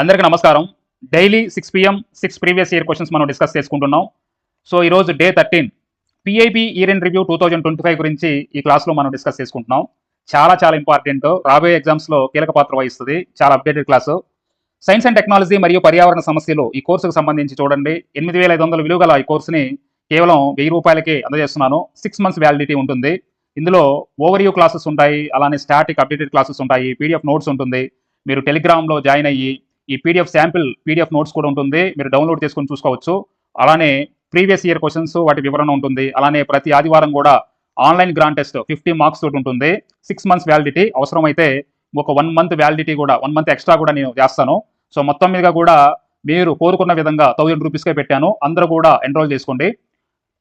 అందరికీ నమస్కారం. Daily six PM six previous year questions మనం డిస్కస్ చేసుకుంటున్నాం. సో ఈరోజు day thirteen. PIB year in review two thousand twenty five గురించి ఈ క్లాస్లో మనం డిస్కస్ చేసుకుంటున్నాం. చాలా చాలా ఇంపార్టెంట్ రాబోయే ఎగ్జామ్స్లో కీలక పాత్ర వహిస్తుంది. చాలా updated class science and technology మరియు పర్యావరణ సమస్యలు ఈ కోర్సుకు సంబంధించి చూడండి. ఎనిమిది వేల ఐదు వందల విలువ గల ఈ కోర్సుని కేవలం వెయ్యి రూపాయలకి అందజేస్తున్నాను. సిక్స్ మంత్స్ వ్యాలిడిటీ ఉంటుంది. ఇందులో ఓవర్ క్లాసెస్ ఉంటాయి. అలానే స్టాటిక్ అప్డేటెడ్ క్లాసెస్ ఉంటాయి. పీడిఎఫ్ నోట్స్ ఉంటుంది. మీరు టెలిగ్రామ్లో జాయిన్ అయ్యి ఈ పీడిఎఫ్ శాంపిల్ పీడిఎఫ్ నోట్స్ కూడా ఉంటుంది. మీరు డౌన్లోడ్ చేసుకొని చూసుకోవచ్చు. అలానే ప్రీవియస్ ఇయర్ క్వశ్చన్స్ వాటి వివరణ ఉంటుంది. అలానే ప్రతి ఆదివారం కూడా online grand test fifty marks తోటి ఉంటుంది. సిక్స్ మంత్స్ వ్యాలిడిటీ అవసరమైతే ఒక వన్ మంత్ వ్యాలిడిటీ కూడా వన్ మంత్ ఎక్స్ట్రా కూడా నేను చేస్తాను. సో మొత్తం మీద కూడా మీరు కోరుకున్న విధంగా థౌజండ్ రూపీస్కే పెట్టాను. అందరూ కూడా ఎన్రోల్ చేసుకోండి.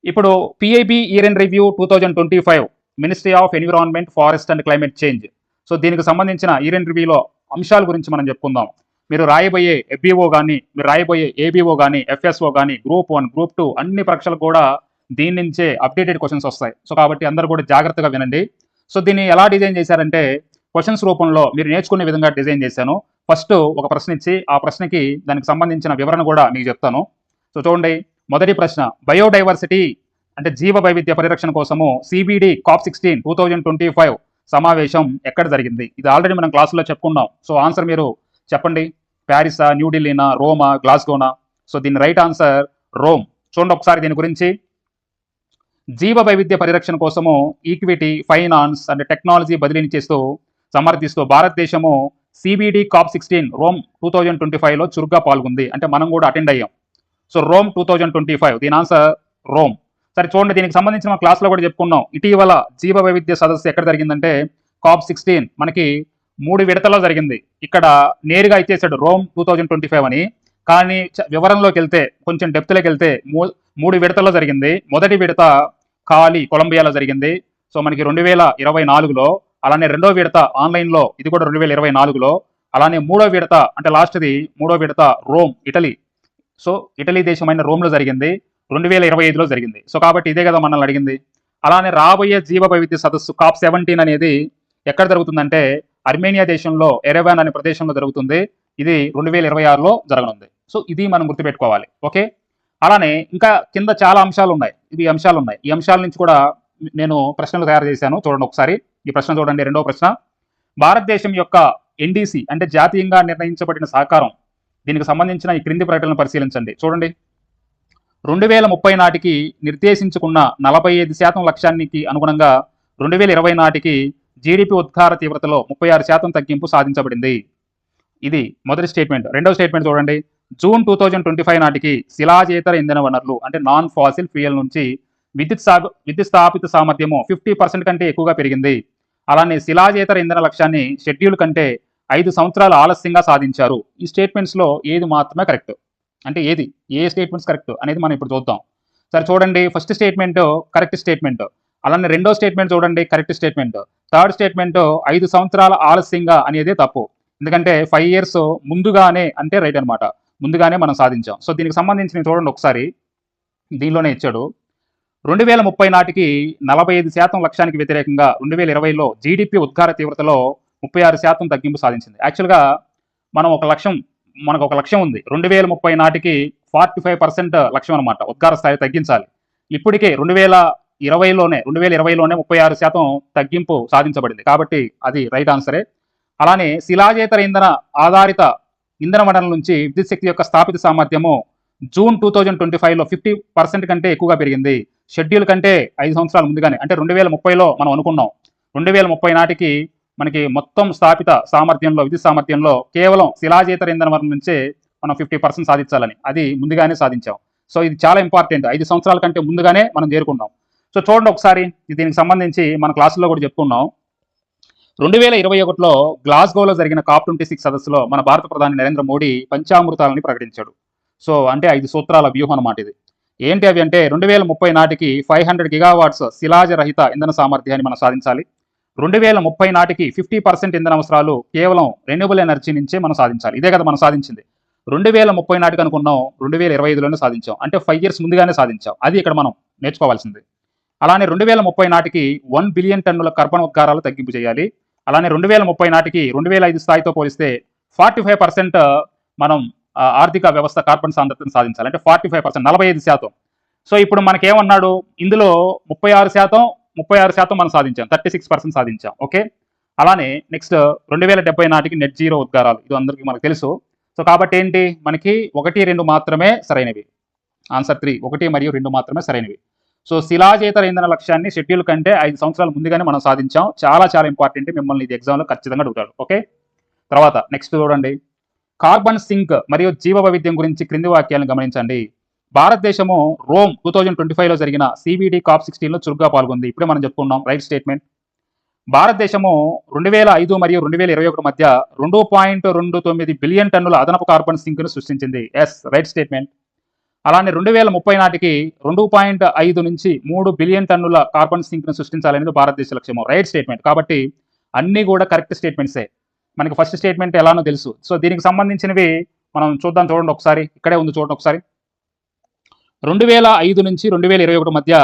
ఇప్పుడు PIB year in review two thousand twenty five ministry of environment forest and climate change so దీనికి సంబంధించిన ఇయర్ ఇన్ రివ్యూలో అంశాల గురించి మనం చెప్పుకుందాం. మీరు రాయబోయే ఎఫ్బిఓ కానీ మీరు రాయబోయే ఏబిఓ కానీ ఎఫ్ఎస్ఓ కానీ గ్రూప్ వన్ గ్రూప్ టూ అన్ని పరీక్షలు కూడా దీని నుంచే అప్డేటెడ్ క్వశ్చన్స్ వస్తాయి. సో కాబట్టి అందరూ కూడా జాగ్రత్తగా వినండి. సో దీన్ని ఎలా డిజైన్ చేశారంటే క్వశ్చన్స్ రూపంలో మీరు నేర్చుకునే విధంగా డిజైన్ చేశాను. ఫస్ట్ ఒక ప్రశ్న ఇచ్చి ఆ ప్రశ్నకి దానికి సంబంధించిన వివరణ కూడా మీకు చెప్తాను. సో చూడండి మొదటి ప్రశ్న బయోడైవర్సిటీ అంటే జీవ వైవిధ్య పరిరక్షణ కోసము CBD COP sixteen two thousand twenty five సమావేశం ఎక్కడ జరిగింది? ఇది ఆల్రెడీ మనం క్లాసులో చెప్పుకున్నాం. సో ఆన్సర్ మీరు చెప్పండి. ప్యారిసా న్యూఢిల్లీనా రోమా గ్లాస్గోనా? సో దీని రైట్ ఆన్సర్ రోమ్. చూడండి ఒకసారి దీని గురించి. జీవ వైవిధ్య పరిరక్షణ కోసము ఈక్విటీ ఫైనాన్స్ అండ్ టెక్నాలజీ బదిలీని చేస్తూ సమర్థిస్తూ భారతదేశము CBD COP sixteen Rome two thousand twenty ఫైవ్లో చురుగ్గా పాల్గొంది. అంటే మనం కూడా అటెండ్ అయ్యాం. So Rome two thousand twenty five దీని ఆన్సర్ రోమ్. సరే చూడండి దీనికి సంబంధించిన క్లాస్లో కూడా చెప్పుకున్నాం. ఇటీవల జీవ వైవిధ్య సదస్సు ఎక్కడ జరిగిందంటే కాప్ సిక్స్టీన్. మనకి మూడు విడతల్లో జరిగింది. ఇక్కడ నేరుగా ఇచ్చేసాడు Rome two thousand twenty five అని. కానీ చ- వివరంలోకి వెళ్తే కొంచెం డెప్త్లోకి వెళ్తే మూ- మూడు విడతల్లో జరిగింది. మొదటి విడత కాలి కొలంబియాలో జరిగింది. సో మనకి రెండు వేల ఇరవై నాలుగులో అలానే రెండో విడత ఆన్లైన్లో ఇది కూడా రెండు వేల ఇరవై నాలుగులో. అలానే మూడో విడత అంటే లాస్ట్ది మూడో విడత రోమ్ ఇటలీ. సో ఇటలీ దేశమైన రోమ్లో జరిగింది. రెండు వేల ఇరవై ఐదులో జరిగింది. సో కాబట్టి ఇదే కదా మనల్ని అడిగింది. అలానే రాబోయే జీవ వైవిధ్య సదస్సు కాప్ సెవెంటీన్ అనేది ఎక్కడ జరుగుతుందంటే అర్మేనియా దేశంలో ఎరెవాన్ అనే ప్రదేశంలో జరుగుతుంది. ఇది రెండు వేల ఇరవై ఆరులో జరగనుంది. సో ఇది మనం గుర్తుపెట్టుకోవాలి. ఓకే? అలానే ఇంకా కింద చాలా అంశాలు ఉన్నాయి. ఇవి అంశాలు ఉన్నాయి. ఈ అంశాల నుంచి కూడా నేను ప్రశ్నలు తయారు చేశాను. చూడండి ఒకసారి. ఈ ప్రశ్న చూడండి. రెండో ప్రశ్న. భారతదేశం యొక్క ఎన్డీసీ అంటే జాతీయంగా నిర్ణయించబడిన సహకారం దీనికి సంబంధించిన ఈ క్రింది ప్రకటనలు పరిశీలించండి. చూడండి. రెండు వేల ముప్పై నాటికి నిర్దేశించుకున్న నలభై ఐదు శాతం లక్ష్యానికి అనుగుణంగా రెండు వేల ఇరవై నాటికి జీడిపి ఉద్గార తీవ్రతలో ముప్పై ఆరు శాతం తగ్గింపు సాధించబడింది. ఇది మొదటి స్టేట్మెంట్. రెండవ స్టేట్మెంట్ చూడండి. June two thousand twenty five నాటికి శిలాజేతర ఇంధన వనరులు అంటే నాన్ ఫాసిల్ ఫ్యూయల్ నుంచి విద్యుత్ సా విద్యుత్ స్థాపిత సామర్థ్యము ఫిఫ్టీ పర్సెంట్ కంటే ఎక్కువగా పెరిగింది. అలానే శిలాజేతర ఇంధన లక్ష్యాన్ని షెడ్యూల్ కంటే ఐదు సంవత్సరాలు ఆలస్యంగా సాధించారు. ఈ స్టేట్మెంట్స్లో ఏది మాత్రమే కరెక్ట్? అంటే ఏది? ఏ స్టేట్మెంట్స్ కరెక్ట్ అనేది మనం ఇప్పుడు చూద్దాం. సరే చూడండి. First statement correct statement. అలానే రెండో స్టేట్మెంట్ చూడండి. Correct statement. థర్డ్ స్టేట్మెంట్ ఐదు సంవత్సరాల ఆలస్యంగా అనేది తప్పు. ఎందుకంటే ఫైవ్ ఇయర్స్ ముందుగానే అంటే రైట్ అనమాట ముందుగానే మనం సాధించాం. సో దీనికి సంబంధించి నేను చూడండి ఒకసారి. దీనిలోనే ఇచ్చాడు. రెండు వేల ముప్పై నాటికి నలభై ఐదు శాతం లక్ష్యానికి వ్యతిరేకంగా రెండు వేల ఇరవైలో జీడిపి ఉద్గార తీవ్రతలో ముప్పై ఆరు శాతం తగ్గింపు సాధించింది. యాక్చువల్గా మనం ఒక లక్ష్యం మనకు ఒక లక్ష్యం ఉంది. రెండు వేల ముప్పై నాటికి ఫార్టీ ఫైవ్ పర్సెంట్ లక్ష్యం అనమాట ఉద్గార స్థాయి తగ్గించాలి. ఇప్పటికే రెండు వేల ఇరవైలోనే రెండు వేల ఇరవైలోనే ముప్పై ఆరు శాతం తగ్గింపు సాధించబడింది. కాబట్టి అది రైట్ ఆన్సరే అలానే శిలాజేతర ఇంధన ఆధారిత ఇంధన వనరుల నుంచి విద్యుత్ శక్తి యొక్క స్థాపిత సామర్థ్యము జూన్ టూ థౌజండ్ ట్వంటీ ఫైవ్లో ఫిఫ్టీ పర్సెంట్ కంటే ఎక్కువగా పెరిగింది. షెడ్యూల్ కంటే ఐదు సంవత్సరాల ముందుగానే అంటే రెండు వేల ముప్పైలో మనం అనుకున్నాం. రెండు వేల ముప్పై నాటికి మనకి మొత్తం స్థాపిత సామర్థ్యంలో విద్యుత్ సామర్థ్యంలో కేవలం శిలాజేతర ఇంధన వనరుల నుంచే మనం ఫిఫ్టీ పర్సెంట్ సాధించాలని. అది ముందుగానే సాధించాం. సో ఇది చాలా ఇంపార్టెంట్ ఐదు సంవత్సరాల కంటే ముందుగానే మనం చేరుకున్నాం. సో చూడండి ఒకసారి దీనికి సంబంధించి మన క్లాసుల్లో కూడా చెప్పుకున్నాం. రెండు వేల ఇరవై ఒకటిలో గ్లాస్గోలో జరిగిన కాప్ ట్వంటీ సిక్స్ సదస్సులో మన భారత ప్రధాని నరేంద్ర మోడీ పంచామృతాలని ప్రకటించాడు. సో అంటే ఐదు సూత్రాల వ్యూహం అన్నమాట ఇది. ఏంటి అవి అంటే రెండు వేల ముప్పై నాటికి ఫైవ్ హండ్రెడ్ గిగావాట్స్ శిలాజ రహిత ఇంధన సామర్థ్యాన్ని మనం సాధించాలి. రెండు వేల ముప్పై నాటికి ఫిఫ్టీ పర్సెంట్ ఇంధన అవసరాలు కేవలం రెన్యూబుల్ ఎనర్జీ నుంచే మనం సాధించాలి. ఇదే కదా మనం సాధించింది. రెండు వేల ముప్పై నాటికి అనుకున్నాం రెండు వేల ఇరవై ఐదులోనే సాధించాం. అంటే ఫైవ్ ఇయర్స్ ముందుగానే సాధించాం. అది ఇక్కడ మనం నేర్చుకోవాల్సింది. అలానే రెండు వేల ముప్పై నాటికి వన్ బిలియన్ టన్నుల కర్బన ఉద్గారాలు తగ్గింపు చేయాలి. అలానే రెండు వేల ముప్పై నాటికి రెండు వేల ఐదు స్థాయితో పోలిస్తే ఫార్టీ ఫైవ్ పర్సెంట్ మనం ఆర్థిక వ్యవస్థ కార్బన్ సాంద్రతను సాధించాలి. అంటే ఫార్టీ ఫైవ్ పర్సెంట్ నలభై ఐదు శాతం. సో ఇప్పుడు మనకేమన్నాడు? ఇందులో ముప్పై ఆరు శాతం ముప్పై ఆరు శాతం మనం సాధించాం. థర్టీ సిక్స్ పర్సెంట్ సాధించాం. ఓకే? అలానే నెక్స్ట్ రెండు వేల డెబ్బై నాటికి నెట్ జీరో ఉద్గారాలు. ఇది అందరికీ మనకు తెలుసు. సో కాబట్టి ఏంటి? మనకి ఒకటి రెండు మాత్రమే సరైనవి. ఆన్సర్ త్రీ ఒకటి మరియు రెండు మాత్రమే సరైనవి. సో శిలాజేతర ఇంధన లక్ష్యాన్ని షెడ్యూల్ కంటే ఐదు సంవత్సరాల ముందుగానే మనం సాధించాం. చాలా చాలా ఇంపార్టెంట్. మిమ్మల్ని ఇది ఎగ్జామ్లో ఖచ్చితంగా అడుగుతాడు. ఓకే? తర్వాత నెక్స్ట్ చూడండి. కార్బన్ సింక్ మరియు జీవ వైవిధ్యం గురించి క్రింది వాక్యాలను గమనించండి. భారతదేశము రోమ్ టూ థౌజండ్ ట్వంటీ ఫైవ్లో జరిగిన సిబిడి కాప్ సిక్స్టీన్లో చురుగ్గా పాల్గొంది. ఇప్పుడే మనం చెప్పుకున్నాం. Right statement. భారతదేశము రెండు వేల ఐదు మరియు రెండు వేల ఇరవై ఒకటి మధ్య రెండు పాయింట్ రెండు తొమ్మిది బిలియన్ టన్నుల అదనపు కార్బన్ సింక్ను సృష్టించింది. ఎస్. Right statement. అలానే రెండు వేల ముప్పై నాటికి రెండు పాయింట్ ఐదు నుంచి మూడు బిలియన్ టన్నుల కార్బన్ సింక్ను సృష్టించాలనేది భారతదేశ లక్ష్యము. రైట్ స్టేట్మెంట్ కాబట్టి అన్నీ కూడా కరెక్ట్ స్టేట్మెంట్సే మనకి ఫస్ట్ స్టేట్మెంట్ ఎలానో తెలుసు. సో దీనికి సంబంధించినవి మనం చూద్దాం చూడండి ఒకసారి. ఇక్కడే ఉంది చూడండి ఒకసారి. రెండు వేల ఐదు నుంచి రెండు వేల ఇరవై ఒకటి మధ్య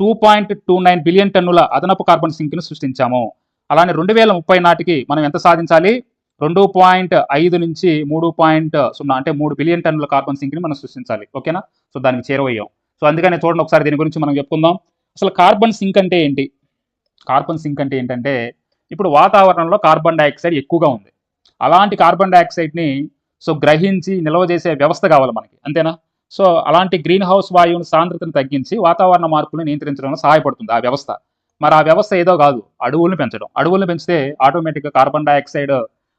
two point two nine billion టన్నుల అదనపు కార్బన్ సింక్ను సృష్టించాము. అలానే రెండు వేల ముప్పై నాటికి మనం ఎంత సాధించాలి? రెండు పాయింట్ ఐదు నుంచి మూడు పాయింట్ సున్నా అంటే మూడు బిలియన్ టన్నుల కార్బన్ సింక్ని మనం సృష్టించాలి. ఓకేనా? సో దానికి చేరవయ్యాం సో అందుకని చూడండి ఒకసారి దీని గురించి మనం చెప్పుకుందాం. అసలు కార్బన్ సింక్ అంటే ఏంటి? కార్బన్ సింక్ అంటే ఏంటంటే ఇప్పుడు వాతావరణంలో కార్బన్ డైఆక్సైడ్ ఎక్కువగా ఉంది. అలాంటి కార్బన్ డైఆక్సైడ్ని సో గ్రహించి నిల్వ చేసే వ్యవస్థ కావాలి మనకి. అంతేనా? సో అలాంటి గ్రీన్ హౌస్ వాయువుని సాంద్రతను తగ్గించి వాతావరణ మార్పులను నియంత్రించడంలో సహాయపడుతుంది ఆ వ్యవస్థ. మరి ఆ వ్యవస్థ ఏదో కాదు. అడవులను పెంచడం. అడవులను పెంచితే ఆటోమేటిక్గా కార్బన్ డైఆక్సైడ్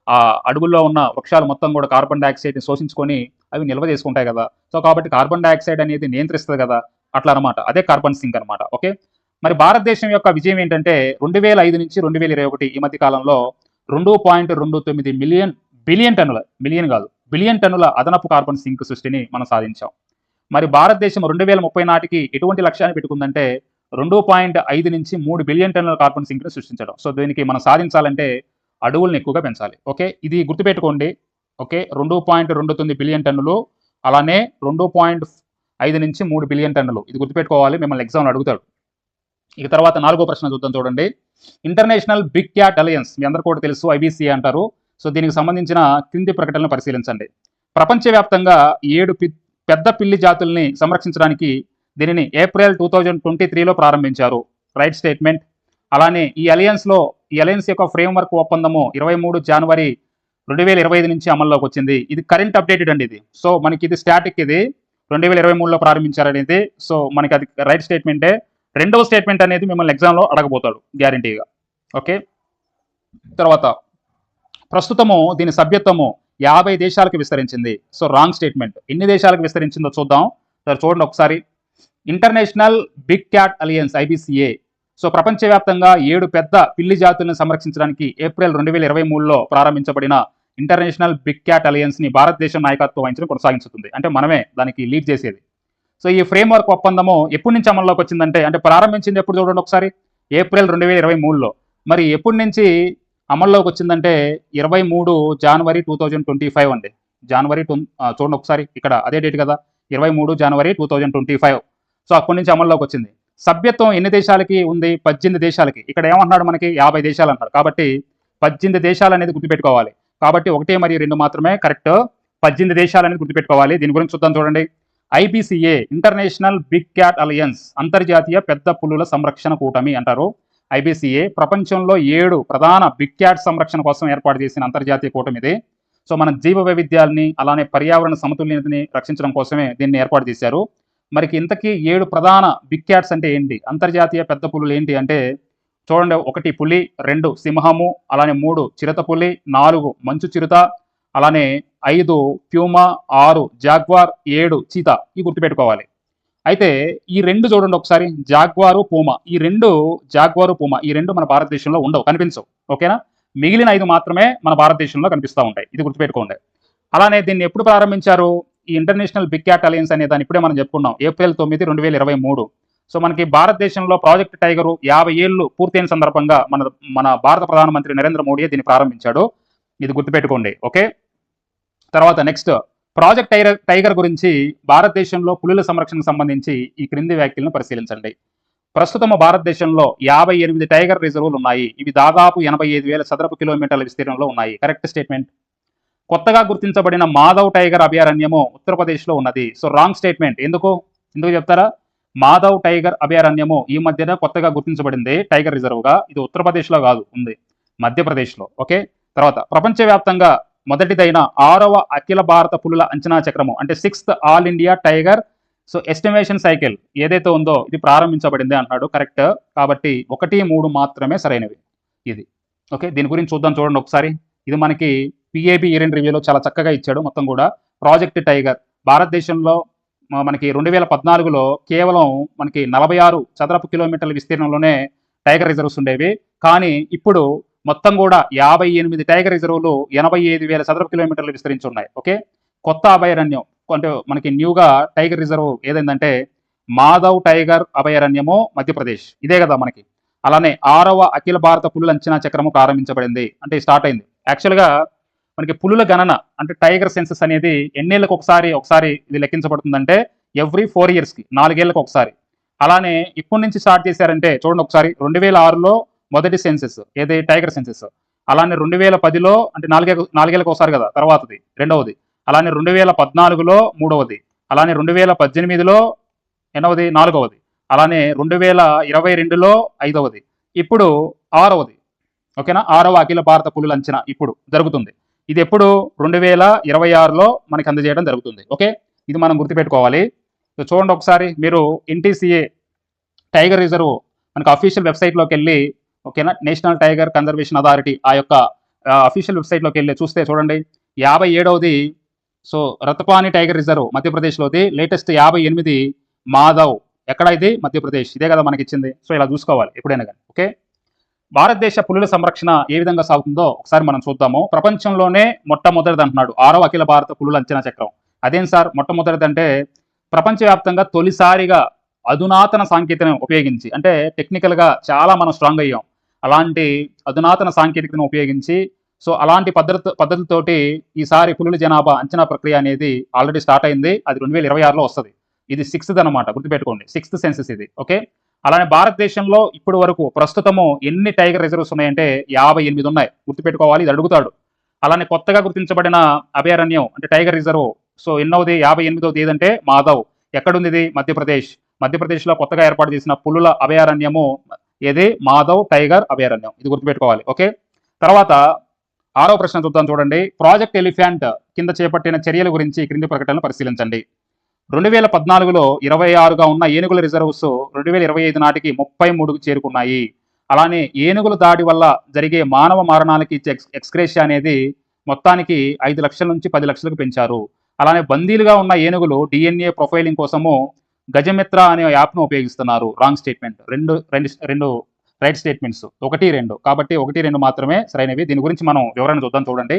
ఆ అడవుల్లో ఉన్న వృక్షాలు మొత్తం కూడా కార్బన్ డైఆక్సైడ్ని శోషించుకొని అవి నిల్వ చేసుకుంటాయి కదా. సో కాబట్టి కార్బన్ డైఆక్సైడ్ అనేది నియంత్రిస్తుంది కదా అట్లా అనమాట అదే కార్బన్ సింక్ అనమాట ఓకే? మరి భారతదేశం యొక్క విజయం ఏంటంటే రెండు వేల ఐదు నుంచి రెండు వేల ఇరవై ఒకటి ఈ మధ్య కాలంలో రెండు పాయింట్ రెండు తొమ్మిది మిలియన్ బిలియన్ టన్నుల మిలియన్ కాదు బిలియన్ టన్నుల అదనపు కార్బన్ సింక్ సృష్టిని మనం సాధించాం. మరి భారతదేశం రెండు వేల ముప్పై నాటికి ఎటువంటి లక్ష్యాన్ని పెట్టుకుందంటే రెండు పాయింట్ ఐదు నుంచి మూడు బిలియన్ టన్నుల కార్బన్ సింక్ను సృష్టించడం. సో దీనికి మనం సాధించాలంటే అడవులను ఎక్కువగా పెంచాలి. ఓకే? ఇది గుర్తుపెట్టుకోండి. ఓకే? రెండు పాయింట్ రెండు తొమ్మిది బిలియన్ టన్నులు అలానే రెండు పాయింట్ ఐదు నుంచి మూడు బిలియన్ టన్నులు. ఇది గుర్తుపెట్టుకోవాలి. మిమ్మల్ని ఎగ్జామ్లో అడుగుతాడు. ఇక తర్వాత నాలుగో ప్రశ్న చూద్దాం చూడండి. ఇంటర్నేషనల్ బిగ్ క్యాట్ అలయన్స్ మీ అందరు కూడా తెలుసు ఐబీసీ అంటారు. సో దీనికి సంబంధించిన క్రింది ప్రకటనలు పరిశీలించండి. ప్రపంచవ్యాప్తంగా ఏడు పెద్ద పిల్లి జాతుల్ని సంరక్షించడానికి దీనిని ఏప్రిల్ టూ థౌజండ్ ట్వంటీ త్రీలో ప్రారంభించారు. Right statement. అలానే ఈ అలయన్స్లో ఈ అలయన్స్ యొక్క ఫ్రేమ్వర్క్ ఒప్పందము ఇరవై మూడు జనవరి రెండు వేల ఇరవై ఐదు నుంచి అమల్లోకి వచ్చింది. ఇది కరెంట్ అప్డేటెడ్ అండి ఇది. సో మనకి ఇది స్టాటిక్ ఇది. రెండు వేల ఇరవై మూడులో ప్రారంభించారనేది సో మనకి అది రైట్ స్టేట్మెంటే రెండవ స్టేట్మెంట్ అనేది మిమ్మల్ని ఎగ్జామ్లో అడగబోతాడు గ్యారంటీగా ఓకే? తర్వాత ప్రస్తుతము దీని సభ్యత్వము యాభై దేశాలకు విస్తరించింది. సో రాంగ్ స్టేట్మెంట్ ఎన్ని దేశాలకు విస్తరించిందో చూద్దాం. సరే చూడండి ఒకసారి. International big cat alliance IBCA so ప్రపంచవ్యాప్తంగా ఏడు పెద్ద పిల్లి జాతులను సంరక్షించడానికి ఏప్రిల్ రెండు వేల ఇరవై మూడులో ప్రారంభించబడిన ఇంటర్నేషనల్ బిగ్ క్యాట్ అలయన్స్ని భారతదేశం నాయకత్వం వహించడం కొనసాగించుతుంది. అంటే మనమే దానికి లీడ్ చేసేది. సో ఈ ఫ్రేమ్వర్క్ ఒప్పందము ఎప్పటి నుంచి అమల్లోకి వచ్చిందంటే అంటే ప్రారంభించింది ఎప్పుడు చూడండి ఒకసారి? ఏప్రిల్ రెండు వేల ఇరవై మూడులో. మరి ఎప్పటి నుంచి అమల్లోకి వచ్చిందంటే ఇరవై మూడు January two thousand twenty five అండి. జనవరి టూ చూడండి ఒకసారి ఇక్కడ అదే డేట్ కదా. ఇరవై మూడు January two thousand twenty five. So అప్పటి నుంచి అమల్లోకి వచ్చింది. సభ్యత్వం ఎన్ని దేశాలకి ఉంది? పద్దెనిమిది దేశాలకి. ఇక్కడ ఏమంటున్నాడు మనకి? యాభై దేశాలు అంటారు కాబట్టి పద్దెనిమిది దేశాలు అనేది గుర్తుపెట్టుకోవాలి. కాబట్టి ఒకటి మరియు రెండు మాత్రమే కరెక్ట్. పద్దెనిమిది దేశాలు అనేది గుర్తుపెట్టుకోవాలి. దీని గురించి చూద్దాం చూడండి. IBCA international big cat alliance అంతర్జాతీయ పెద్ద పులుల సంరక్షణ కూటమి అంటారు. ఐబిసిఏ ప్రపంచంలో ఏడు ప్రధాన బిగ్ క్యాట్ సంరక్షణ కోసం ఏర్పాటు చేసిన అంతర్జాతీయ కూటమి ఇది. సో మన జీవ వైవిధ్యాలని అలానే పర్యావరణ సమతుల్యతని రక్షించడం కోసమే దీన్ని ఏర్పాటు చేశారు. మరికి ఇంతకీ ఏడు ప్రధాన బిగ్ క్యాట్స్ అంటే ఏంటి? అంతర్జాతీయ పెద్ద పులులు ఏంటి అంటే చూడండి ఒకటి పులి రెండు సింహము అలానే మూడు చిరుత పులి నాలుగు మంచు చిరుత అలానే ఐదు ప్యూమా ఆరు జాగ్వార్ ఏడు చీత ఇవి గుర్తుపెట్టుకోవాలి. అయితే ఈ రెండు చూడండి ఒకసారి జాగ్వారు పూమా. ఈ రెండు జాగ్వారు పూమా ఈ రెండు మన భారతదేశంలో ఉండవు కనిపించవు ఓకేనా? మిగిలిన ఐదు మాత్రమే మన భారతదేశంలో కనిపిస్తూ ఉంటాయి ఇది గుర్తుపెట్టుకోండి. అలానే దీన్ని ఎప్పుడు ప్రారంభించారు? ఈ ఇంటర్నేషనల్ బిగ్ క్యాట్ అలయన్స్ అనే దాన్ని ఇప్పుడే మనం చెప్పుకున్నాం. ఏప్రిల్ తొమ్మిది రెండు వేల ఇరవై మూడు. సో మనకి భారతదేశంలో ప్రాజెక్ట్ టైగర్ యాభై ఏళ్ళు పూర్తయిన సందర్భంగా మన మన భారత ప్రధానమంత్రి నరేంద్ర మోడీ దీన్ని ప్రారంభించాడు. ఇది గుర్తుపెట్టుకోండి ఓకే? తర్వాత నెక్స్ట్ ప్రాజెక్ట్ టైగర్ టైగర్ గురించి భారతదేశంలో పులుల సంరక్షణకు సంబంధించి ఈ క్రింది వ్యాఖ్యలను పరిశీలించండి. ప్రస్తుతం భారతదేశంలో యాభై ఎనిమిది టైగర్ రిజర్వులు ఉన్నాయి. ఇవి దాదాపు ఎనభై ఐదు వేల చదరపు కిలోమీటర్ల విస్తీర్ణంలో ఉన్నాయి. కరెక్ట్ స్టేట్మెంట్ కొత్తగా గుర్తించబడిన మాధవ్ టైగర్ అభయారణ్యము ఉత్తరప్రదేశ్లో ఉన్నది. సో రాంగ్ స్టేట్మెంట్ ఎందుకు? ఎందుకు చెప్తారా? మాధవ్ టైగర్ అభయారణ్యము ఈ మధ్యన కొత్తగా గుర్తించబడింది టైగర్ రిజర్వ్గా. ఇది ఉత్తరప్రదేశ్లో కాదు ఉంది. మధ్యప్రదేశ్లో. ఓకే? తర్వాత ప్రపంచవ్యాప్తంగా మొదటిదైన ఆరవ అఖిల భారత పులుల అంచనా చక్రము అంటే sixth all India tiger so estimation cycle ఏదైతే ఉందో ఇది ప్రారంభించబడింది అంటున్నాడు. కరెక్ట్ కాబట్టి ఒకటి మూడు మాత్రమే సరైనవి. ఇది. ఓకే? దీని గురించి చూద్దాం చూడండి ఒకసారి. ఇది మనకి పిఏబి ఇయర్ రివ్యూలో చాలా చక్కగా ఇచ్చాడు. మొత్తం కూడా ప్రాజెక్ట్ టైగర్ భారతదేశంలో మనకి రెండు వేల పద్నాలుగులో కేవలం మనకి నలభై ఆరు చదరపు కిలోమీటర్ల విస్తీర్ణంలోనే టైగర్ రిజర్వ్స్ ఉండేవి. కానీ ఇప్పుడు మొత్తం కూడా యాభై ఎనిమిది టైగర్ రిజర్వ్లు ఎనభై ఐదు వేల చదరపు కిలోమీటర్లు విస్తరించి ఉన్నాయి ఓకే? కొత్త అభయారణ్యం. అంటే మనకి న్యూగా టైగర్ రిజర్వ్ ఏదైందంటే మాధవ్ టైగర్ అభయారణ్యము మధ్యప్రదేశ్. ఇదే కదా మనకి. అలానే ఆరవ అఖిల భారత పులుల అంచనా చక్రము ప్రారంభించబడింది. అంటే స్టార్ట్ అయింది. యాక్చువల్గా మనకి పులుల గణన అంటే టైగర్ సెన్సస్ అనేది ఎన్నేళ్ళకి ఒకసారి ఒకసారి ఇది లెక్కించబడుతుందంటే ఎవ్రీ ఫోర్ ఇయర్స్కి నాలుగేళ్ళకు ఒకసారి. అలానే ఇప్పటి నుంచి స్టార్ట్ చేశారంటే చూడండి ఒకసారి రెండు వేల ఆరులో మొదటి సెన్సెస్ ఏది? Tiger census. అలానే రెండు వేల పదిలో అంటే నాలుగే నాలుగేళ్ళకి ఒకసారి కదా తర్వాతది రెండవది. అలానే రెండు వేల పద్నాలుగులో మూడవది. అలానే రెండు వేల పద్దెనిమిదిలో ఎనవది? నాలుగవది. అలానే రెండు వేల ఇరవై రెండులో ఐదవది. ఇప్పుడు ఆరవది. ఓకేనా? ఆరవ అఖిల భారత పులుల అంచనా ఇప్పుడు జరుగుతుంది. ఇది ఎప్పుడు రెండు వేల ఇరవై ఆరులో మనకి అందజేయడం జరుగుతుంది. ఓకే? ఇది మనం గుర్తుపెట్టుకోవాలి. సో చూడండి ఒకసారి. మీరు ఎన్టీసీఏ టైగర్ రిజర్వ్ మనకి అఫీషియల్ వెబ్సైట్లోకి వెళ్ళి ఓకేనా? నేషనల్ టైగర్ కన్జర్వేషన్ అథారిటీ ఆ యొక్క అఫీషియల్ వెబ్సైట్లోకి వెళ్ళి చూస్తే చూడండి. యాభై ఏడవది సో రతపాని టైగర్ రిజర్వ్ మధ్యప్రదేశ్లోది. లేటెస్ట్ యాభై ఎనిమిది మాధవ్. ఎక్కడ ఇది? మధ్యప్రదేశ్. ఇదే కదా మనకి ఇచ్చింది సో ఇలా చూసుకోవాలి ఎప్పుడైనా కానీ. ఓకే? భారతదేశ పులుల సంరక్షణ ఏ విధంగా సాగుతుందో ఒకసారి మనం చూద్దాము. ప్రపంచంలోనే మొట్టమొదటిది అంటున్నాడు ఆరో అఖిల భారత పులుల అంచనా చక్రం. అదేం సార్? మొట్టమొదటిది అంటే ప్రపంచవ్యాప్తంగా తొలిసారిగా అధునాతన సాంకేతికను ఉపయోగించి అంటే టెక్నికల్గా చాలా మనం స్ట్రాంగ్ అయ్యాం. అలాంటి అధునాతన సాంకేతికతను ఉపయోగించి సో అలాంటి పద్ధతి పద్ధతులతోటి ఈసారి పులుల జనాభా అంచనా ప్రక్రియ అనేది ఆల్రెడీ స్టార్ట్ అయింది. అది రెండు వేల ఇరవై ఆరులో వస్తుంది. ఇది సిక్స్త్ అనమాట గుర్తుపెట్టుకోండి. సిక్స్త్ సెన్సెస్ ఇది ఓకే అలానే భారతదేశంలో ఇప్పటి వరకు ప్రస్తుతము ఎన్ని టైగర్ రిజర్వ్స్ ఉన్నాయంటే యాభై ఎనిమిది ఉన్నాయి. గుర్తుపెట్టుకోవాలి ఇది అడుగుతాడు. అలానే కొత్తగా గుర్తించబడిన అభయారణ్యం అంటే టైగర్ రిజర్వ్. సో ఎన్నోది యాభై ఎనిమిదవది ఏదంటే మాధవ్. ఎక్కడుంది ఇది మధ్యప్రదేశ్. మధ్యప్రదేశ్లో కొత్తగా ఏర్పాటు చేసిన పులుల అభయారణ్యము ఏది? మాధవ్ టైగర్ అభయారణ్యం. ఇది గుర్తుపెట్టుకోవాలి. ఓకే? తర్వాత ఆరో ప్రశ్న చూద్దాం చూడండి. ప్రాజెక్ట్ ఎలిఫెంట్ కింద చేపట్టిన చర్యల గురించి క్రింది ప్రకటనలు పరిశీలించండి. రెండు వేల పద్నాలుగులో ఇరవై ఆరుగా ఉన్న ఏనుగుల రిజర్వ్స్ రెండు వేల ఇరవై ఐదు నాటికి ముప్పై మూడుకు చేరుకున్నాయి. అలానే ఏనుగుల దాడి వల్ల జరిగే మానవ మరణాలకి ఇచ్చే ఎక్స్ ఎక్స్క్రేషియా అనేది మొత్తానికి ఐదు లక్షల నుంచి పది లక్షలకు పెంచారు. అలానే బందీలుగా ఉన్న ఏనుగులు డిఎన్ఏ ప్రొఫైలింగ్ కోసము గజమిత్ర అనే యాప్ను ఉపయోగిస్తున్నారు. Wrong statement. రెండు రెండు రెండు రైట్ స్టేట్మెంట్స్. ఒకటి రెండు. కాబట్టి ఒకటి రెండు మాత్రమే సరైనవి. దీని గురించి మనం వివరణ చూద్దాం చూడండి.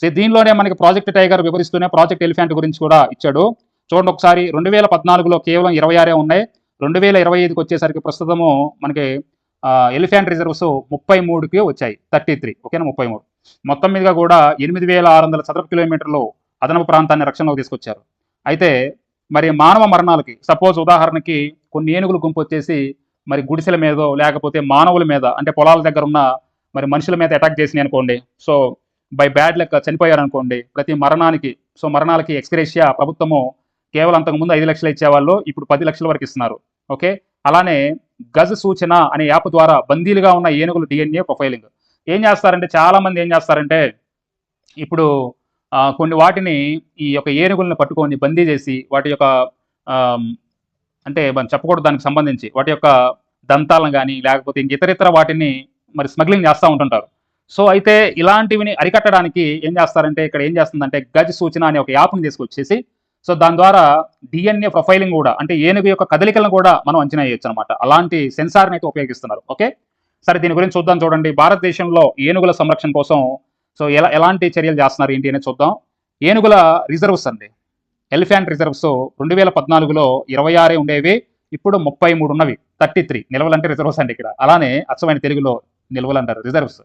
సో దీనిలోనే మనకి ప్రాజెక్ట్ టైగర్ వివరిస్తూనే ప్రాజెక్ట్ ఎలిఫెంట్ గురించి కూడా ఇచ్చాడు. చూడండి ఒకసారి రెండు వేల పద్నాలుగులో కేవలం ఇరవై ఆరే ఉన్నాయి. రెండు వేల ఇరవై ఐదుకి వచ్చేసరికి ప్రస్తుతము మనకి ఎలిఫెంట్ రిజర్వ్స్ ముప్పై మూడుకి వచ్చాయి థర్టీ త్రీ ఓకేనా? ముప్పై మూడు. మొత్తం మీదుగా కూడా ఎనిమిది వేల ఆరు వందల చదరపు కిలోమీటర్లు అదనపు ప్రాంతాన్ని రక్షణలోకి తీసుకొచ్చారు. అయితే మరి మానవ మరణాలకి సపోజ్ ఉదాహరణకి కొన్ని ఏనుగులు గుంపు వచ్చేసి మరి గుడిసెల మీదో లేకపోతే మానవుల మీద అంటే పొలాల దగ్గర ఉన్న మరి మనుషుల మీద అటాక్ చేసినాయి అనుకోండి. సో బై బ్యాడ్ లెక్క చనిపోయారు అనుకోండి ప్రతి మరణానికి సో మరణాలకి ఎక్స్గ్రేషియా ప్రభుత్వము కేవలం అంతకుముందు ఐదు లక్షలు ఇచ్చేవాళ్ళు ఇప్పుడు పది లక్షల వరకు ఇస్తున్నారు. ఓకే? అలానే గజ్ సూచన అనే యాప్ ద్వారా బందీలుగా ఉన్న ఏనుగులు డిఎన్ఏ ప్రొఫైలింగ్ ఏం చేస్తారంటే చాలామంది ఏం చేస్తారంటే ఇప్పుడు కొన్ని వాటిని ఈ యొక్క ఏనుగులను పట్టుకొని బందీ చేసి వాటి యొక్క అంటే మనం చెప్పకూడదు దానికి సంబంధించి వాటి యొక్క దంతాలను కానీ లేకపోతే ఇంక ఇతర ఇతర వాటిని మరి స్మగ్లింగ్ చేస్తూ ఉంటుంటారు. సో అయితే ఇలాంటివిని అరికట్టడానికి ఏం చేస్తారంటే ఇక్కడ ఏం చేస్తుందంటే గజ్ సూచన అనే ఒక యాప్ని తీసుకొచ్చేసి సో దాని ద్వారా డిఎన్ఏ ప్రొఫైలింగ్ కూడా అంటే ఏనుగు యొక్క కదలికలను కూడా మనం అంచనా వేయొచ్చు అనమాట అలాంటి సెన్సార్ని అయితే ఉపయోగిస్తున్నారు. ఓకే? సరే దీని గురించి చూద్దాం చూడండి. భారతదేశంలో ఏనుగుల సంరక్షణ కోసం సో ఎలా ఎలాంటి చర్యలు చేస్తున్నారు ఏంటి అనేది చూద్దాం. ఏనుగుల రిజర్వ్స్ అండి. ఎలిఫెంట్ రిజర్వ్స్ రెండు వేల పద్నాలుగులో ఇరవై ఆరే ఉండేవి ఇప్పుడు ముప్పై మూడు ఉన్నవి. థర్టీ త్రీ నిల్వలంటే రిజర్వ్స్ అండి ఇక్కడ. అలానే అచ్చమైన తెలుగులో నిల్వలు అంటారు రిజర్వ్స్.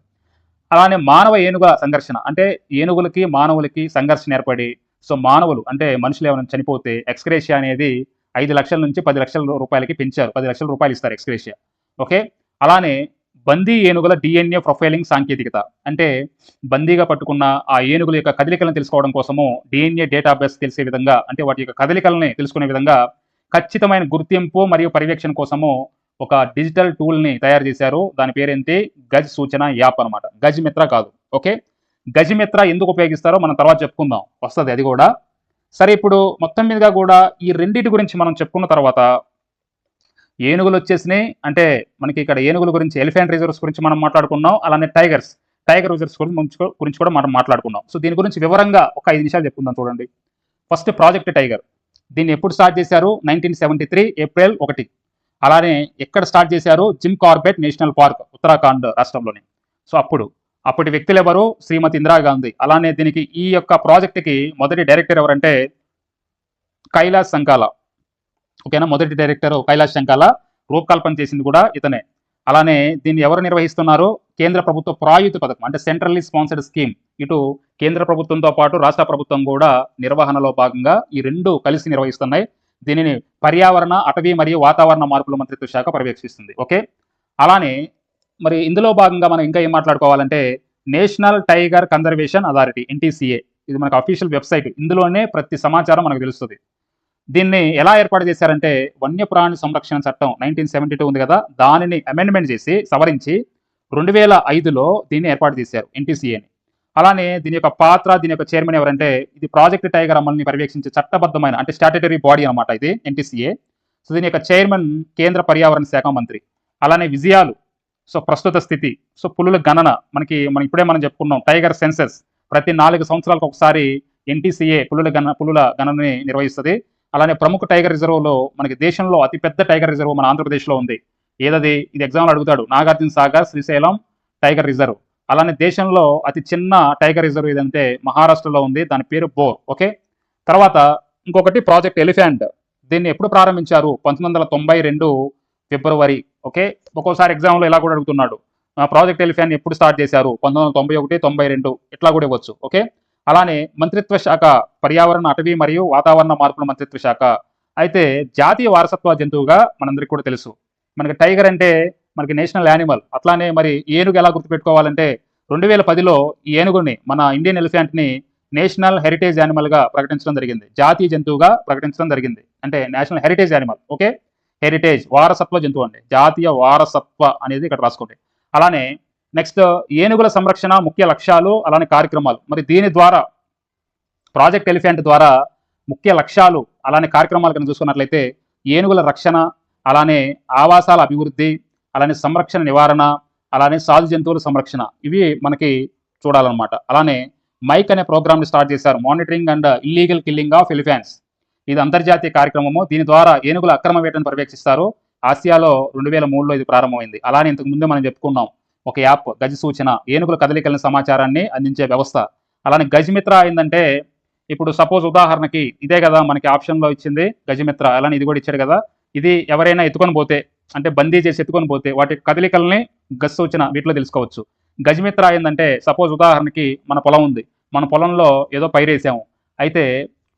అలానే మానవ ఏనుగుల సంఘర్షణ అంటే ఏనుగులకి మానవులకి సంఘర్షణ ఏర్పడి సో మానవులు అంటే మనుషులు ఏమైనా చనిపోతే ఎక్స్క్రేషియా అనేది ఐదు లక్షల నుంచి పది లక్షల రూపాయలకి పెంచారు. పది లక్షల రూపాయలు ఇస్తారు ఎక్స్క్రేషియా ఓకే? అలానే బందీ ఏనుగుల డిఎన్ఏ ప్రొఫైలింగ్ సాంకేతికత. అంటే బందీగా పట్టుకున్న ఆ ఏనుగుల యొక్క కదలికలను తెలుసుకోవడం కోసము డిఎన్ఏ డేటాబేస్ తెలిసే విధంగా అంటే వాటి యొక్క కదలికలని తెలుసుకునే విధంగా ఖచ్చితమైన గుర్తింపు మరియు పర్యవేక్షణ కోసము ఒక డిజిటల్ టూల్ని తయారు చేశారు. దాని పేరేంటి? గజ్ సూచన యాప్ అనమాట. గజ్ మిత్ర కాదు. ఓకే? గజమిత్ర ఎందుకు ఉపయోగిస్తారో మనం తర్వాత చెప్పుకుందాం. వస్తుంది అది కూడా. సరే ఇప్పుడు మొత్తం మీదుగా కూడా ఈ రెండింటి గురించి మనం చెప్పుకున్న తర్వాత ఏనుగులు వచ్చేసినాయి. అంటే మనకి ఇక్కడ ఏనుగుల గురించి ఎలిఫెంట్ రిజర్వ్స్ గురించి మనం మాట్లాడుకున్నాం. అలానే టైగర్స్ టైగర్ రిజర్వ్స్ గురించి గురించి కూడా మనం మాట్లాడుకున్నాం. సో దీని గురించి వివరంగా ఒక ఐదు నిమిషాలు చెప్పుకుందాం చూడండి. First project tiger. దీన్ని ఎప్పుడు స్టార్ట్ చేశారు? నైన్టీన్ సెవెంటీ త్రీ ఏప్రిల్ ఒకటి. అలానే ఎక్కడ స్టార్ట్ చేశారు? Jim Corbett national park Uttarakhand రాష్ట్రంలోని. సో అప్పుడు అప్పటి వ్యక్తులు ఎవరు? శ్రీమతి ఇందిరాగాంధీ అలానే దీనికి ఈ యొక్క ప్రాజెక్ట్కి మొదటి డైరెక్టర్ ఎవరంటే కైలాస్ సంకాల ఓకేనా? మొదటి డైరెక్టర్ కైలాష్ శంకాల. రూపకల్పన చేసింది కూడా ఇతనే. అలానే దీన్ని ఎవరు నిర్వహిస్తున్నారు? కేంద్ర ప్రభుత్వ ప్రాయుత పథకం అంటే సెంట్రల్లీ స్పాన్సర్డ్ స్కీమ్. ఇటు కేంద్ర ప్రభుత్వంతో పాటు రాష్ట్ర ప్రభుత్వం కూడా నిర్వహణలో భాగంగా ఈ రెండు కలిసి నిర్వహిస్తున్నాయి. దీనిని పర్యావరణ అటవీ మరియు వాతావరణ మార్పుల మంత్రిత్వ శాఖ పర్యవేక్షిస్తుంది. ఓకే? అలానే మరి ఇందులో భాగంగా మనం ఇంకా ఏం మాట్లాడుకోవాలంటే national tiger conservation authority NTCA. ఇది మనకు అఫీషియల్ వెబ్సైట్. ఇందులోనే ప్రతి సమాచారం మనకు తెలుస్తుంది. దీన్ని ఎలా ఏర్పాటు చేశారంటే వన్యప్రాణి సంరక్షణ చట్టం నైన్టీన్ సెవెంటీ టూ ఉంది కదా దానిని అమెండ్మెంట్ చేసి సవరించి రెండు వేల ఐదులో దీన్ని ఏర్పాటు చేశారు ఎన్టీసీఏని. అలానే దీని యొక్క పాత్ర దీని యొక్క చైర్మన్ ఎవరంటే ఇది ప్రాజెక్ట్ టైగర్ అమలుని పర్యవేక్షించే చట్టబద్ధమైన అంటే స్టాట్యుటరీ బాడీ అనమాట ఇది ఎన్టీసీఏ. సో దీని యొక్క చైర్మన్ కేంద్ర పర్యావరణ శాఖ మంత్రి. అలానే విజయాలు సో ప్రస్తుత స్థితి. సో పులుల గణన మనకి మనం ఇప్పుడే మనం చెప్పుకున్నాం. టైగర్ సెన్సెస్ ప్రతి నాలుగు సంవత్సరాలకు ఒకసారి ఎన్టీసీఏ పులుల గణ పులుల గణనని నిర్వహిస్తుంది. అలానే ప్రముఖ టైగర్ రిజర్వ్లో మనకి దేశంలో అతిపెద్ద టైగర్ రిజర్వ్ మన ఆంధ్రప్రదేశ్లో ఉంది. ఏదది? ఇది ఎగ్జామ్లో అడుగుతాడు. Nagarjuna Sagar Srisailam tiger reserve. అలానే దేశంలో అతి చిన్న టైగర్ రిజర్వ్ ఏదంటే మహారాష్ట్రలో ఉంది. దాని పేరు బోర్. ఓకే? తర్వాత ఇంకొకటి ప్రాజెక్ట్ ఎలిఫెంట్. దీన్ని ఎప్పుడు ప్రారంభించారు? పంతొమ్మిది వందల తొంభై రెండు ఫిబ్రవరి ఓకే? ఒక్కోసారి ఎగ్జామ్లో ఇలా కూడా అడుగుతున్నాడు. ప్రాజెక్ట్ ఎలిఫెంట్ ఎప్పుడు స్టార్ట్ చేశారు? పంతొమ్మిది వందల తొంభై ఒకటి తొంభై రెండు ఇట్లా కూడా ఇవ్వచ్చు. ఓకే? అలానే మంత్రిత్వ శాఖ పర్యావరణ అటవీ మరియు వాతావరణ మార్పుల మంత్రిత్వ శాఖ. అయితే జాతీయ వారసత్వ జంతువుగా మనందరికీ కూడా తెలుసు. మనకి టైగర్ అంటే మనకి నేషనల్ యానిమల్. అట్లానే మరి ఏనుగు ఎలా గుర్తుపెట్టుకోవాలంటే రెండు వేల పదిలో ఈ ఏనుగుని మన ఇండియన్ ఎలిఫెంట్ని నేషనల్ హెరిటేజ్ యానిమల్గా ప్రకటించడం జరిగింది. జాతీయ జంతువుగా ప్రకటించడం జరిగింది. అంటే national heritage animal. Okay? Heritage వారసత్వ జంతువు అండి. జాతీయ వారసత్వ అనేది ఇక్కడ రాసుకోండి అలానే నెక్స్ట్ ఏనుగుల సంరక్షణ ముఖ్య లక్ష్యాలు అలానే కార్యక్రమాలు. మరి దీని ద్వారా ప్రాజెక్ట్ ఎలిఫెంట్ ద్వారా ముఖ్య లక్ష్యాలు అలానే కార్యక్రమాలు కనుక చూసుకున్నట్లయితే ఏనుగుల రక్షణ అలానే ఆవాసాల అభివృద్ధి అలానే సంరక్షణ నివారణ అలానే సాధు జంతువుల సంరక్షణ. ఇవి మనకి చూడాలన్నమాట. అలానే మైక్ అనే ప్రోగ్రామ్ని స్టార్ట్ చేశారు. Monitoring and illegal killing of elephants ఇది అంతర్జాతీయ కార్యక్రమము దీని ద్వారా ఏనుగుల అక్రమ వేటను పర్యవేక్షిస్తారు. ఆసియాలో రెండు వేల మూడులో ఇది ప్రారంభమైంది. అలానే ఇంతకు ముందే మనం చెప్పుకున్నాం ఒక యాప్ గజ సూచన ఏనుగుల కదలికల సమాచారాన్ని అందించే వ్యవస్థ. అలానే గజమిత్ర ఏంటంటే ఇప్పుడు సపోజ్ ఉదాహరణకి ఇదే కదా మనకి ఆప్షన్లో ఇచ్చింది గజమిత్ర అలానే ఇది కూడా ఇచ్చాడు కదా. ఇది ఎవరైనా ఎత్తుకొని పోతే అంటే బందీ చేసి ఎత్తుకొని పోతే వాటి కదలికల్ని గజ సూచన వీటిలో తెలుసుకోవచ్చు. గజమిత్ర ఏంటంటే సపోజ్ ఉదాహరణకి మన పొలం ఉంది. మన పొలంలో ఏదో పైరేసాము. అయితే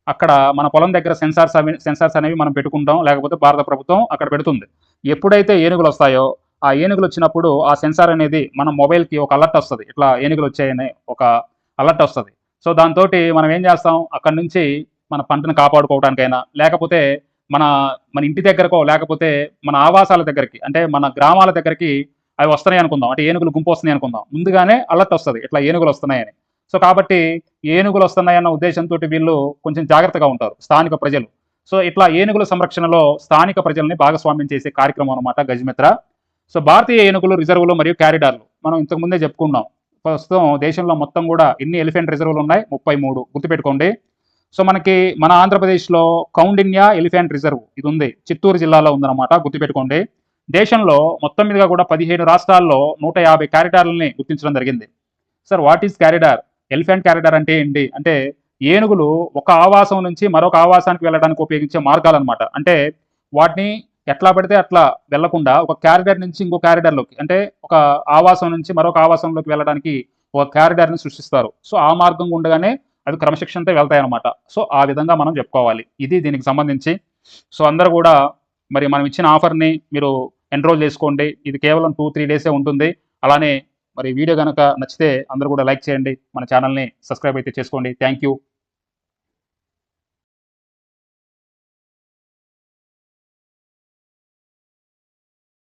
అక్కడ మన పొలం దగ్గర సెన్సార్స్ అవి సెన్సార్స్ అనేవి మనం పెట్టుకుంటాం. లేకపోతే భారత ప్రభుత్వం అక్కడ పెడుతుంది. ఎప్పుడైతే ఏనుగులు వస్తాయో ఆ ఏనుగులు వచ్చినప్పుడు ఆ సెన్సార్ అనేది మన మొబైల్కి ఒక అలర్ట్ వస్తుంది. ఇట్లా ఏనుగులు వచ్చాయని ఒక అలర్ట్ వస్తుంది. సో దాంతో మనం ఏం చేస్తాం? అక్కడ నుంచి మన పంటను కాపాడుకోవడానికైనా లేకపోతే మన మన ఇంటి దగ్గరకో లేకపోతే మన ఆవాసాల దగ్గరికి అంటే మన గ్రామాల దగ్గరికి అవి వస్తున్నాయి అనుకుందాం అంటే ఏనుగులు గుంపు వస్తున్నాయి అనుకుందాం ముందుగానే అలర్ట్ వస్తుంది. ఇట్లా ఏనుగులు వస్తున్నాయని. సో కాబట్టి ఏనుగులు వస్తున్నాయన్న ఉద్దేశంతో వీళ్ళు కొంచెం జాగ్రత్తగా ఉంటారు స్థానిక ప్రజలు. సో ఇట్లా ఏనుగుల సంరక్షణలో స్థానిక ప్రజల్ని భాగస్వామ్యం చేసే కార్యక్రమం అనమాట గజమిత్ర. సో భారతీయ ఏనుగులు రిజర్వులు మరియు క్యారిడార్లు మనం ఇంతకు ముందే చెప్పుకున్నాం. ప్రస్తుతం దేశంలో మొత్తం కూడా ఎన్ని ఎలిఫెంట్ రిజర్వులు ఉన్నాయి? ముప్పై మూడు. గుర్తుపెట్టుకోండి. సో మనకి మన ఆంధ్రప్రదేశ్లో కౌండిన్యా ఎలిఫెంట్ రిజర్వ్ ఇది ఉంది. చిత్తూరు జిల్లాలో ఉందన్నమాట గుర్తుపెట్టుకోండి. దేశంలో మొత్తం మీదుగా కూడా పదిహేను రాష్ట్రాల్లో నూట యాభై క్యారిడార్లని గుర్తించడం జరిగింది. Sir what is corridor? Elephant corridor అంటే ఏంటి? అంటే ఏనుగులు ఒక ఆవాసం నుంచి మరొక ఆవాసానికి వెళ్ళడానికి ఉపయోగించే మార్గాలు అనమాట అంటే వాటిని ఎట్లా పడితే అట్లా వెళ్ళకుండా ఒక క్యారిడర్ నుంచి ఇంకో క్యారిడర్లోకి అంటే ఒక ఆవాసం నుంచి మరొక ఆవాసంలోకి వెళ్ళడానికి ఒక క్యారిడర్ని సృష్టిస్తారు. సో ఆ మార్గం ఉండగానే అవి క్రమశిక్షణతో వెళ్తాయి అనమాట సో ఆ విధంగా మనం చెప్పుకోవాలి. ఇది దీనికి సంబంధించి. సో అందరూ కూడా మరి మనం ఇచ్చిన ఆఫర్ని మీరు ఎన్రోల్ చేసుకోండి. ఇది కేవలం టూ త్రీ డేసే ఉంటుంది. అలానే మరి వీడియో కనుక నచ్చితే అందరూ కూడా లైక్ చేయండి. మన ఛానల్ని సబ్స్క్రైబ్ అయితే చేసుకోండి. Thank you.